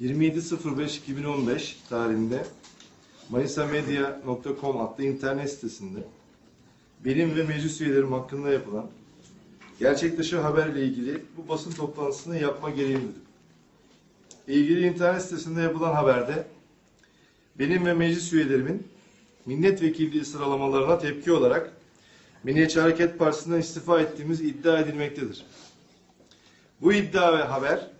27.05.2015 tarihinde manisamedya.com adlı internet sitesinde benim ve meclis üyelerim hakkında yapılan gerçek dışı haberle ilgili bu basın toplantısını yapma gereğini duydum. İlgili internet sitesinde yapılan haberde benim ve meclis üyelerimin milletvekilliği sıralamalarına tepki olarak Milliyetçi Hareket Partisi'nden istifa ettiğimiz iddia edilmektedir. Bu iddia ve haber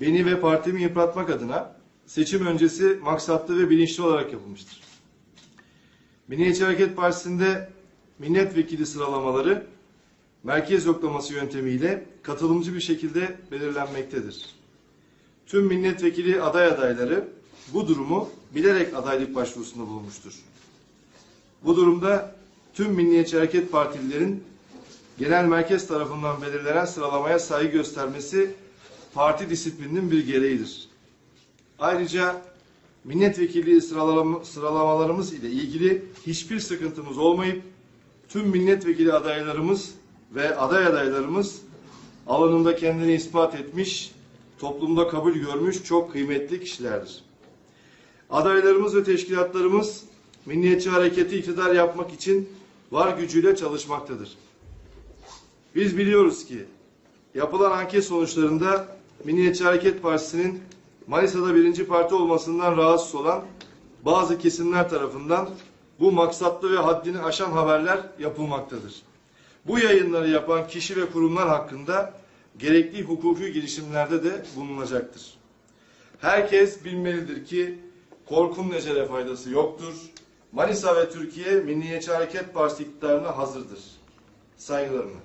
beni ve partimi yıpratmak adına seçim öncesi maksatlı ve bilinçli olarak yapılmıştır. Milliyetçi Hareket Partisi'nde milletvekili sıralamaları merkez yoklaması yöntemiyle katılımcı bir şekilde belirlenmektedir. Tüm milletvekili aday adayları bu durumu bilerek adaylık başvurusunda bulunmuştur. Bu durumda tüm Milliyetçi Hareket Partililerin genel merkez tarafından belirlenen sıralamaya saygı göstermesi parti disiplininin bir gereğidir. Ayrıca milletvekilliği sıralama, sıralamalarımız ile ilgili hiçbir sıkıntımız olmayıp tüm milletvekili adaylarımız ve aday adaylarımız alanında kendini ispat etmiş, toplumda kabul görmüş çok kıymetli kişilerdir. Adaylarımız ve teşkilatlarımız Milliyetçi Hareketi iktidar yapmak için var gücüyle çalışmaktadır. Biz biliyoruz ki yapılan anket sonuçlarında Milliyetçi Hareket Partisi'nin Manisa'da birinci parti olmasından rahatsız olan bazı kesimler tarafından bu maksatlı ve haddini aşan haberler yapılmaktadır. Bu yayınları yapan kişi ve kurumlar hakkında gerekli hukuki girişimlerde de bulunacaktır. Herkes bilmelidir ki korkunun ecele faydası yoktur. Manisa ve Türkiye Milliyetçi Hareket Partisi iktidarına hazırdır. Saygılarımla.